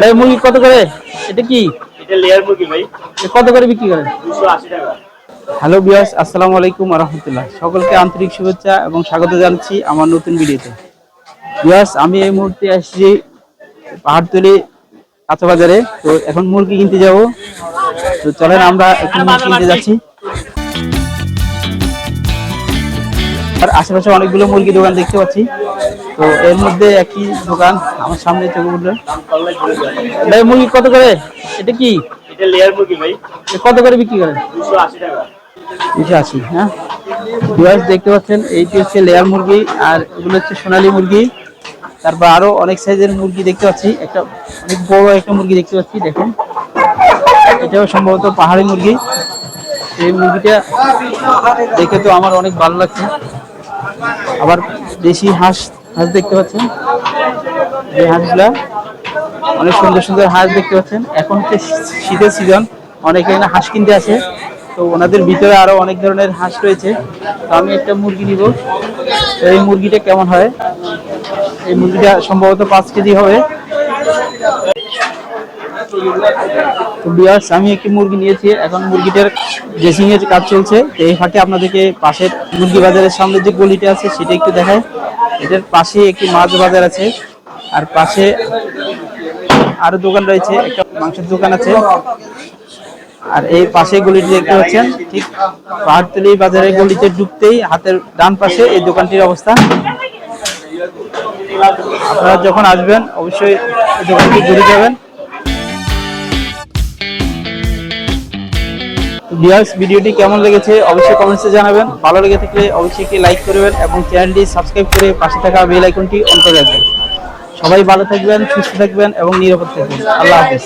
ভাই মুরগি কত করে? এটা কি? এটা লেয়ার মুরগি ভাই। কত করে বিক্রি করেন? টাকা। হ্যালো বিয়াস আসসালামু আলাইকুম রহমতুল্লাহ। সকলকে আন্তরিক শুভেচ্ছা এবং স্বাগত জানাচ্ছি আমার নতুন ভিডিওতে। বিয়াস আমি এই মুহূর্তে আসছি পাহাড়তলি কাঁচা বাজারে তো এখন মুরগি কিনতে যাব। তো চলেন আমরা একটু মুরগি কিনতে যাচ্ছি। আর আশেপাশে অনেকগুলো মুরগি দোকান দেখতে পাচ্ছি। তো এর মধ্যে একটি দোকান আমার সামনে চোখে উঠল। ভাই মুরগি কত করে? এটা কি? কত করে বিক্রি করেন? দুশো আশি হ্যাঁ? ভিউয়ার্স দেখতে পাচ্ছেন এইটি হচ্ছে লেয়ার মুরগি আর এগুলো হচ্ছে সোনালী মুরগি। তারপর আরও অনেক সাইজের মুরগি দেখতে পাচ্ছি। একটা অনেক বড় একটা মুরগি দেখতে পাচ্ছি দেখুন। এটাও সম্ভবত পাহাড়ি মুরগি। এই মুরগিটা দেখে তো আমার অনেক ভালো লাগছে। আবার দেশি হাঁস হাঁস দেখতে পাচ্ছেন? এই হাঁসগুলা অনেক সুন্দর সুন্দর হাঁস দেখতে পাচ্ছেন। এখন হচ্ছে শীতের সিজন অনেকে এখানে হাঁস কিনতে আসে। তো ওনাদের ভিতরে আরও অনেক ধরনের হাঁস রয়েছে। তো আমি একটা মুরগি নিব। এই মুরগিটা কেমন হয়? এই মুরগিটা সম্ভবত পাঁচ কেজি হবে। তো আমি একটি মুরগি নিয়েছি। এখন মুরগিটার ড্রেসিং এর কাজ চলছে। এই ফাঁকে আপনাদেরকে পাশের মুরগি বাজারের সামনে যে গলিটা আছে, সেটা একটু দেখায় এটার পাশে একটি মাছ বাজার আছে। আর পাশে আরও দোকান রয়েছে, একটা মাংসের দোকান আছে। আর এই পাশে গলিটি দেখতে পাচ্ছেন, ঠিক পাহাড়তলি বাজারের গলিতে ঢুকতেই হাতের ডান পাশে এই দোকানটির অবস্থা। আপনারা যখন আসবেন, অবশ্যই দোকানটি ঘুরে যাবেন। ভিউয়ার্স, ভিডিওটি কেমন লেগেছে অবশ্যই কমেন্টসে জানাবেন। ভালো লেগে থাকলে অবশ্যই একটি লাইক করবেন এবং চ্যানেলটি সাবস্ক্রাইব করে পাশে থাকা বেল আইকনটি অন করে রাখবেন। সবাই ভালো থাকবেন, সুস্থ থাকবেন এবং নিরাপদ থাকবেন। আল্লাহ হাফেজ।